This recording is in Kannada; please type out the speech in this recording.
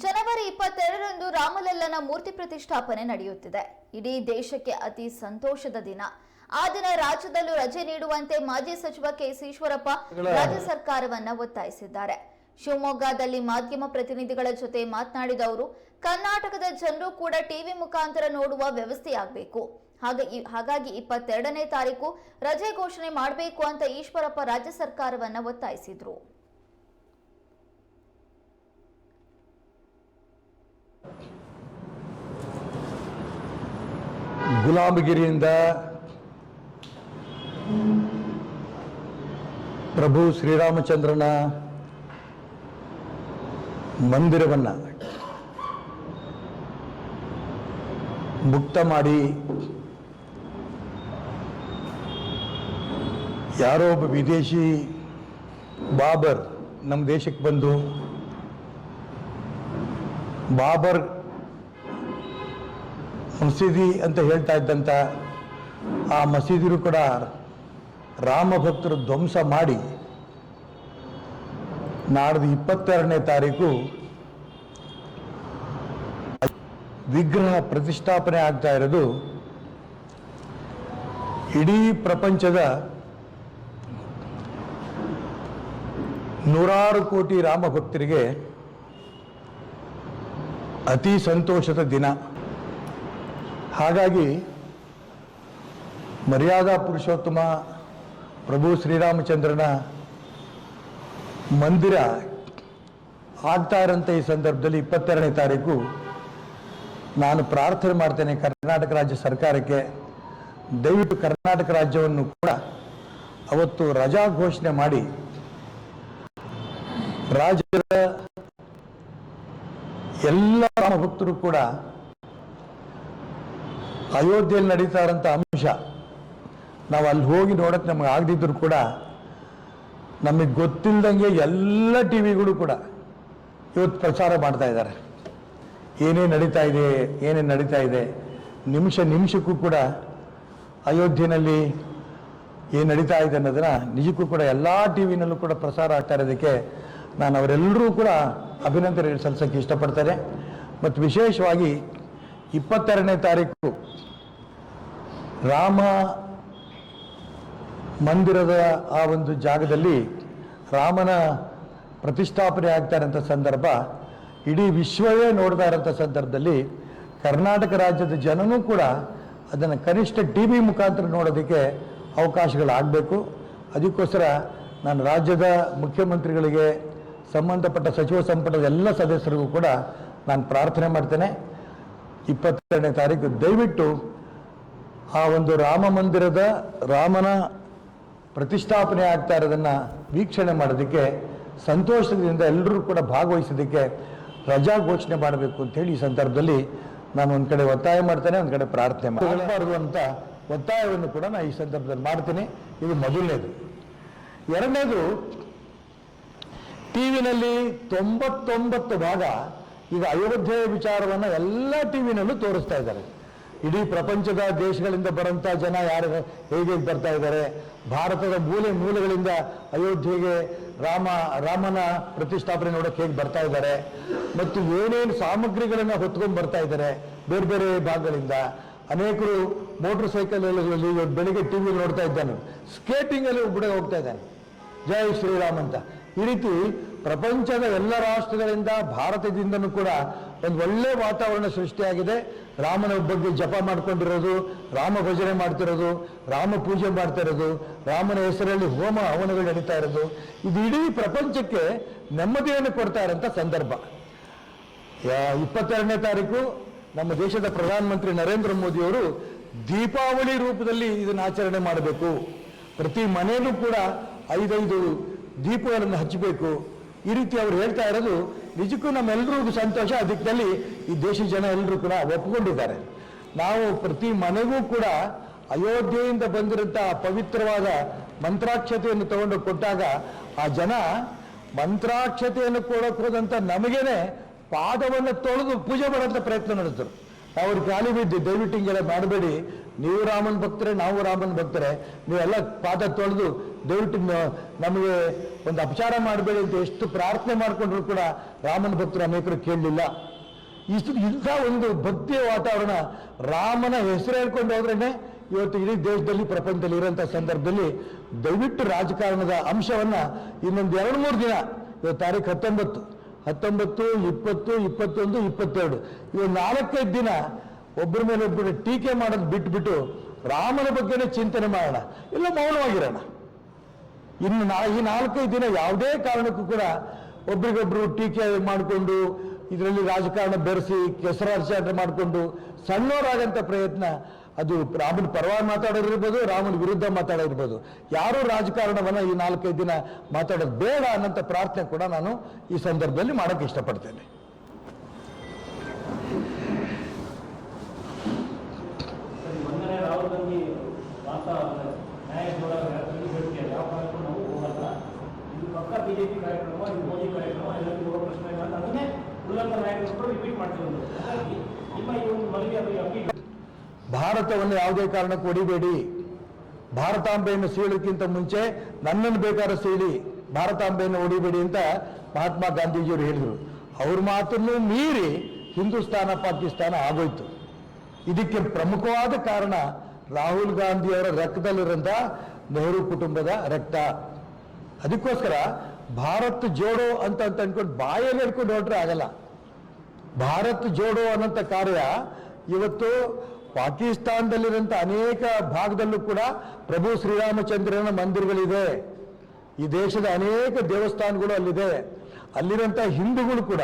ಜನವರಿ ಇಪ್ಪತ್ತೆರಡರಂದು ರಾಮಲಲ್ಲನ ಮೂರ್ತಿ ಪ್ರತಿಷ್ಠಾಪನೆ ನಡೆಯುತ್ತಿದೆ. ಇಡೀ ದೇಶಕ್ಕೆ ಅತಿ ಸಂತೋಷದ ದಿನ. ಆ ದಿನ ರಾಜ್ಯದಲ್ಲೂ ರಜೆ ನೀಡುವಂತೆ ಮಾಜಿ ಸಚಿವ ಕೆಸಿ ಈಶ್ವರಪ್ಪ ರಾಜ್ಯ ಸರ್ಕಾರವನ್ನ ಒತ್ತಾಯಿಸಿದ್ದಾರೆ. ಶಿವಮೊಗ್ಗದಲ್ಲಿ ಮಾಧ್ಯಮ ಪ್ರತಿನಿಧಿಗಳ ಜೊತೆ ಮಾತನಾಡಿದ ಅವರು, ಕರ್ನಾಟಕದ ಜನರು ಕೂಡ ಟಿವಿ ಮುಖಾಂತರ ನೋಡುವ ವ್ಯವಸ್ಥೆಯಾಗಬೇಕು. ಹಾಗೆ ಹಾಗಾಗಿ ಇಪ್ಪತ್ತೆರಡನೇ ತಾರೀಕು ರಜೆ ಘೋಷಣೆ ಮಾಡಬೇಕು ಅಂತ ಈಶ್ವರಪ್ಪ ರಾಜ್ಯ ಸರ್ಕಾರವನ್ನ ಒತ್ತಾಯಿಸಿದ್ರು. ಗುಲಾಮಗಿರಿಯಿಂದ ಪ್ರಭು ಶ್ರೀರಾಮಚಂದ್ರನ ಮಂದಿರವನ್ನು ಮುಕ್ತ ಮಾಡಿ ಯಾರೋ ಒಬ್ಬ ವಿದೇಶಿ ಬಾಬರ್ ನಮ್ಮ ದೇಶಕ್ಕೆ ಬಂದು ಬಾಬರ್ ಮಸೀದಿ ಅಂತ ಹೇಳ್ತಾ ಇದ್ದಂಥ ಆ ಮಸೀದಿರು ಕೂಡ ರಾಮ ಭಕ್ತರು ಧ್ವಂಸ ಮಾಡಿ ನಾಡ್ದು ಇಪ್ಪತ್ತೆರಡನೇ ತಾರೀಕು ವಿಗ್ರಹ ಪ್ರತಿಷ್ಠಾಪನೆ ಆಗ್ತಾ ಇರೋದು ಇಡೀ ಪ್ರಪಂಚದ ನೂರಾರು ಕೋಟಿ ರಾಮ ಭಕ್ತರಿಗೆ ಅತಿ ಸಂತೋಷದ ದಿನ. ಹಾಗಾಗಿ ಮರ್ಯಾದಾ ಪುರುಷೋತ್ತಮ ಪ್ರಭು ಶ್ರೀರಾಮಚಂದ್ರನ ಮಂದಿರ ಆಗ್ತಾ ಇರೋಂಥ ಈ ಸಂದರ್ಭದಲ್ಲಿ ಇಪ್ಪತ್ತೆರಡನೇ ತಾರೀಕು ನಾನು ಪ್ರಾರ್ಥನೆ ಮಾಡ್ತೇನೆ ಕರ್ನಾಟಕ ರಾಜ್ಯ ಸರ್ಕಾರಕ್ಕೆ. ದಯವಿಟ್ಟು ಕರ್ನಾಟಕ ರಾಜ್ಯವನ್ನು ಕೂಡ ಅವತ್ತು ರಜಾ ಘೋಷಣೆ ಮಾಡಿ ರಾಜ್ಯದ ಎಲ್ಲ ಭಕ್ತರು ಕೂಡ ಅಯೋಧ್ಯೆಯಲ್ಲಿ ನಡೀತಾ ಇರೋಂಥ ಅಂಶ, ನಾವು ಅಲ್ಲಿ ಹೋಗಿ ನೋಡಕ್ಕೆ ನಮಗೆ ಆಗದಿದ್ದರೂ ಕೂಡ ನಮಗೆ ಗೊತ್ತಿಲ್ಲದಂಗೆ ಎಲ್ಲ ಟಿ ವಿಗಳು ಕೂಡ ಇವತ್ತು ಪ್ರಚಾರ ಮಾಡ್ತಾ ಇದ್ದಾರೆ. ಏನೇನು ನಡೀತಾ ಇದೆ, ಏನೇನು ನಡೀತಾ ಇದೆ, ನಿಮಿಷ ನಿಮಿಷಕ್ಕೂ ಕೂಡ ಅಯೋಧ್ಯೆಯಲ್ಲಿ ಏನು ನಡೀತಾ ಇದೆ ಅನ್ನೋದನ್ನು ನಿಜಕ್ಕೂ ಕೂಡ ಎಲ್ಲ ಟಿ ವಿನಲ್ಲೂ ಕೂಡ ಪ್ರಸಾರ ಆಗ್ತಾ ಇರೋದಕ್ಕೆ ನಾನು ಅವರೆಲ್ಲರೂ ಕೂಡ ಅಭಿನಂದನೆ ಸಲ್ಲಿಸೋಕ್ಕೆ ಇಷ್ಟಪಡ್ತಾರೆ ಮತ್ತು ವಿಶೇಷವಾಗಿ ಇಪ್ಪತ್ತೆರಡನೇ ತಾರೀಕು ರಾಮ ಮಂದಿರದ ಆ ಒಂದು ಜಾಗದಲ್ಲಿ ರಾಮನ ಪ್ರತಿಷ್ಠಾಪನೆ ಆಗ್ತಾ ಇರೋಂಥ ಸಂದರ್ಭ, ಇಡೀ ವಿಶ್ವವೇ ನೋಡ್ತಾ ಇರೋಂಥ ಸಂದರ್ಭದಲ್ಲಿ ಕರ್ನಾಟಕ ರಾಜ್ಯದ ಜನನೂ ಕೂಡ ಅದನ್ನು ಕನಿಷ್ಠ ಟಿ ವಿ ಮುಖಾಂತರ ನೋಡೋದಕ್ಕೆ ಅವಕಾಶಗಳಾಗಬೇಕು. ಅದಕ್ಕೋಸ್ಕರ ನಾನು ರಾಜ್ಯದ ಮುಖ್ಯಮಂತ್ರಿಗಳಿಗೆ, ಸಂಬಂಧಪಟ್ಟ ಸಚಿವ ಸಂಪುಟದ ಎಲ್ಲ ಸದಸ್ಯರಿಗೂ ಕೂಡ ನಾನು ಪ್ರಾರ್ಥನೆ ಮಾಡ್ತೇನೆ. ಇಪ್ಪತ್ತೆರಡನೇ ತಾರೀಕು ದಯವಿಟ್ಟು ಆ ಒಂದು ರಾಮ ಮಂದಿರದ ರಾಮನ ಪ್ರತಿಷ್ಠಾಪನೆ ಆಗ್ತಾ ಇರೋದನ್ನು ವೀಕ್ಷಣೆ ಮಾಡೋದಕ್ಕೆ, ಸಂತೋಷದಿಂದ ಎಲ್ಲರೂ ಕೂಡ ಭಾಗವಹಿಸೋದಕ್ಕೆ ರಜಾ ಘೋಷಣೆ ಮಾಡಬೇಕು ಅಂತೇಳಿ ಈ ಸಂದರ್ಭದಲ್ಲಿ ನಾನು ಒಂದು ಕಡೆ ಒತ್ತಾಯ ಮಾಡ್ತೇನೆ, ಒಂದು ಕಡೆ ಪ್ರಾರ್ಥನೆ ಮಾಡಬಾರ್ದು ಅಂತ ಒತ್ತಾಯವನ್ನು ಕೂಡ ನಾನು ಈ ಸಂದರ್ಭದಲ್ಲಿ ಮಾಡ್ತೀನಿ. ಇದು ಮೊದಲನೇದು. ಎರಡನೇದು, ಟಿ ವಿನಲ್ಲಿ ತೊಂಬತ್ತೊಂಬತ್ತು ಭಾಗ ಈಗ ಅಯೋಧ್ಯೆಯ ವಿಚಾರವನ್ನು ಎಲ್ಲ ಟಿ ವಿನಲ್ಲೂ ತೋರಿಸ್ತಾ ಇದ್ದಾರೆ. ಇಡೀ ಪ್ರಪಂಚದ ದೇಶಗಳಿಂದ ಬರೋಂಥ ಜನ ಯಾರು? ಹೇಗೆ ಬರ್ತಾ ಇದ್ದಾರೆ? ಭಾರತದ ಮೂಲೆ ಮೂಲೆಗಳಿಂದ ಅಯೋಧ್ಯೆಗೆ ರಾಮ, ರಾಮನ ಪ್ರತಿಷ್ಠಾಪನೆ ನೋಡೋಕೆ ಹೇಗೆ ಬರ್ತಾ ಇದ್ದಾರೆ? ಮತ್ತು ಏನೇನು ಸಾಮಗ್ರಿಗಳನ್ನು ಹೊತ್ಕೊಂಡು ಬರ್ತಾ ಇದ್ದಾರೆ ಬೇರೆ ಬೇರೆ ಭಾಗಗಳಿಂದ? ಅನೇಕರು ಮೋಟರ್ ಸೈಕಲ್ಗಳಲ್ಲಿ ಬೆಳಿಗ್ಗೆ ಟಿ ವಿ ನೋಡ್ತಾ ಇದ್ದಾನೆ. ಸ್ಕೇಟಿಂಗಲ್ಲಿ ಬಿಡ ಹೋಗ್ತಾ ಇದ್ದಾನೆ. ಜಯ ಶ್ರೀರಾಮ್ ಅಂತ. ಈ ರೀತಿ ಪ್ರಪಂಚದ ಎಲ್ಲ ರಾಷ್ಟ್ರಗಳಿಂದ ಭಾರತದಿಂದನೂ ಕೂಡ ಒಂದು ಒಳ್ಳೆ ವಾತಾವರಣ ಸೃಷ್ಟಿಯಾಗಿದೆ. ರಾಮನ ಬಗ್ಗೆ ಜಪ ಮಾಡ್ಕೊಂಡಿರೋದು, ರಾಮ ಭಜನೆ ಮಾಡ್ತಿರೋದು, ರಾಮ ಪೂಜೆ ಮಾಡ್ತಾ ಇರೋದು ರಾಮನ ಹೆಸರಲ್ಲಿ ಹೋಮ ಹವನಗಳು ನಡೀತಾ ಇರೋದು. ಇದು ಇಡೀ ಪ್ರಪಂಚಕ್ಕೆ ನೆಮ್ಮದಿಯನ್ನು ಕೊಡ್ತಾ ಇರೋಂಥ ಸಂದರ್ಭ. ಇಪ್ಪತ್ತೆರಡನೇ ತಾರೀಕು ನಮ್ಮ ದೇಶದ ಪ್ರಧಾನಮಂತ್ರಿ ನರೇಂದ್ರ ಮೋದಿಯವರು ದೀಪಾವಳಿ ರೂಪದಲ್ಲಿ ಇದನ್ನು ಆಚರಣೆ ಮಾಡಬೇಕು. ಪ್ರತಿ ಮನೆಯಲ್ಲೂ ಕೂಡ ಐದೈದು ದೀಪಗಳನ್ನು ಹಚ್ಚಬೇಕು. ಈ ರೀತಿ ಅವರು ಹೇಳ್ತಾ ಇರೋದು ನಿಜಕ್ಕೂ ನಮ್ಮೆಲ್ಲರಿಗೂ ಸಂತೋಷ. ಆ ಈ ದೇಶದ ಜನ ಎಲ್ಲರೂ ಕೂಡ ಒಪ್ಪಿಕೊಂಡಿದ್ದಾರೆ. ನಾವು ಪ್ರತಿ ಮನೆಗೂ ಕೂಡ ಅಯೋಧ್ಯೆಯಿಂದ ಬಂದಿರಂಥ ಪವಿತ್ರವಾದ ಮಂತ್ರಾಕ್ಷತೆಯನ್ನು ತಗೊಂಡು ಕೊಟ್ಟಾಗ ಆ ಜನ ಮಂತ್ರಾಕ್ಷತೆಯನ್ನು ಕೊಡೋಕೆ ನಮಗೇನೆ ಪಾದವನ್ನು ತೊಳೆದು ಪೂಜೆ ಮಾಡೋಂಥ ಪ್ರಯತ್ನ ನಡೆಸಿದ್ರು. ಅವ್ರ ಖಾಲಿ ಬಿದ್ದು ದಯವಿಟ್ಟು ಹಿಂಗೆಲ್ಲ ಮಾಡಬೇಡಿ. ನೀವು ರಾಮನ್ ಭಕ್ತರೆ, ನಾವು ರಾಮನ್ ಭಕ್ತರೆ. ನೀವೆಲ್ಲ ಪಾದ ತೊಳೆದು ದಯವಿಟ್ಟು ನಮಗೆ ಒಂದು ಅಪಚಾರ ಮಾಡಬೇಡಿ ಅಂತ ಎಷ್ಟು ಪ್ರಾರ್ಥನೆ ಮಾಡಿಕೊಂಡ್ರು ಕೂಡ ರಾಮನ ಭಕ್ತರು ಅನೇಕರು ಕೇಳಲಿಲ್ಲ. ಇಷ್ಟು ಇಂಥ ಒಂದು ಭಕ್ತಿಯ ವಾತಾವರಣ ರಾಮನ ಹೆಸರು ಹೇಳ್ಕೊಂಡು ಹೋದ್ರೇ ಇವತ್ತು ಇಡೀ ದೇಶದಲ್ಲಿ ಪ್ರಪಂಚದಲ್ಲಿ ಇರೋಂಥ ಸಂದರ್ಭದಲ್ಲಿ ದಯವಿಟ್ಟು ರಾಜಕಾರಣದ ಅಂಶವನ್ನ ಇನ್ನೊಂದು ಎರಡು ಮೂರು ದಿನ, ಇವತ್ತು ತಾರೀಕು ಹತ್ತೊಂಬತ್ತು ಹತ್ತೊಂಬತ್ತು, ಇಪ್ಪತ್ತು, ಇಪ್ಪತ್ತೊಂದು, ಇಪ್ಪತ್ತೆರಡು ಇವು ನಾಲ್ಕೈದು ದಿನ ಒಬ್ಬರ ಮೇಲೆ ಒಬ್ಬರು ಟೀಕೆ ಮಾಡೋದು ಬಿಟ್ಬಿಟ್ಟು ರಾಮನ ಬಗ್ಗೆನೇ ಚಿಂತನೆ ಮಾಡೋಣ. ಇಲ್ಲ ಮೌನವಾಗಿರೋಣ. ಇನ್ನು ನಾ ಈ ನಾಲ್ಕೈದು ದಿನ ಯಾವುದೇ ಕಾರಣಕ್ಕೂ ಕೂಡ ಒಬ್ರಿಗೊಬ್ರು ಟೀಕೆ ಮಾಡಿಕೊಂಡು ಇದರಲ್ಲಿ ರಾಜಕಾರಣ ಬೆರೆಸಿ ಕೆಸರಾಚಾರ ಮಾಡಿಕೊಂಡು ಸಣ್ಣವರಾಗಂಥ ಪ್ರಯತ್ನ, ಅದು ರಾಮನ ಪರವಾಗಿ ಮಾತಾಡೋದಿರ್ಬೋದು ರಾಮನ ವಿರುದ್ಧ ಮಾತಾಡೋದಿರ್ಬೋದು ಯಾರೂ ರಾಜಕಾರಣವನ್ನು ಈ ನಾಲ್ಕೈದು ದಿನ ಮಾತಾಡೋದು ಬೇಡ ಅನ್ನೋಂಥ ಪ್ರಾರ್ಥನೆ ಕೂಡ ನಾನು ಈ ಸಂದರ್ಭದಲ್ಲಿ ಮಾಡೋಕ್ಕೆ ಇಷ್ಟಪಡ್ತೇನೆ ವಾರ್ತಾ ನ್ಯಾಯ ಹೋರಾಟ ಹೇಳಿಕೆ ಯಾವ ಕಾರಣಕ್ಕೂ ನಾವು ಹೋಗಲ್ಲ ಇದು ಪಕ್ಕ ಬಿಜೆಪಿ ಕಾರ್ಯಕ್ರಮ ಇದು ಮೋದಿ ಕಾರ್ಯಕ್ರಮ, ಎಲ್ಲರಿಗೂ ಹೋಗೋ ಪ್ರಶ್ನೆ ಇಲ್ಲ ಅಂತ ಅದನ್ನೇ ಉಲ್ಲಂಘ ನಾಯಕರು ರಿಪೀಟ್ ಮಾಡ್ತಿರೋದು ಹಾಗಾಗಿ ನಿಮ್ಮ ಈ ಒಂದು ಮನವಿ ಅದು ಅಪೀಲ್ ಭಾರತವನ್ನು ಯಾವುದೇ ಕಾರಣಕ್ಕೂ ಹೊಡಿಬೇಡಿ ಭಾರತಾಂಬೆಯನ್ನು ಸೀಳೋಕ್ಕಿಂತ ಮುಂಚೆ ನನ್ನನ್ನು ಬೇಕಾದ್ರೆ ಸೀಳಿ ಭಾರತಾಂಬೆಯನ್ನು ಹೊಡಿಬೇಡಿ ಅಂತ ಮಹಾತ್ಮ ಗಾಂಧೀಜಿಯವರು ಹೇಳಿದರು. ಅವ್ರ ಮಾತನ್ನು ಮೀರಿ ಹಿಂದೂಸ್ತಾನ, ಪಾಕಿಸ್ತಾನ ಆಗೋಯ್ತು. ಇದಕ್ಕೆ ಪ್ರಮುಖವಾದ ಕಾರಣ ರಾಹುಲ್ ಗಾಂಧಿಯವರ ರಕ್ತದಲ್ಲಿರೋಂಥ ನೆಹರು ಕುಟುಂಬದ ರಕ್ತ. ಅದಕ್ಕೋಸ್ಕರ ಭಾರತ್ ಜೋಡೋ ಅಂತ ಅಂತ ಅನ್ಕೊಂಡು ಬಾಯಲ್ಲಿ ಹೇಳ್ಕೊಂಡು ಹೊರಟ್ರೆ ಆಗಲ್ಲ. ಭಾರತ್ ಜೋಡೋ ಅನ್ನೋಂಥ ಕಾರ್ಯ ಇವತ್ತು ಪಾಕಿಸ್ತಾನದಲ್ಲಿರುವಂಥ ಅನೇಕ ಭಾಗದಲ್ಲೂ ಕೂಡ ಪ್ರಭು ಶ್ರೀರಾಮಚಂದ್ರನ ಮಂದಿರಗಳಿದೆ. ಈ ದೇಶದ ಅನೇಕ ದೇವಸ್ಥಾನಗಳು ಅಲ್ಲಿದೆ. ಅಲ್ಲಿರುವಂಥ ಹಿಂದೂಗಳು ಕೂಡ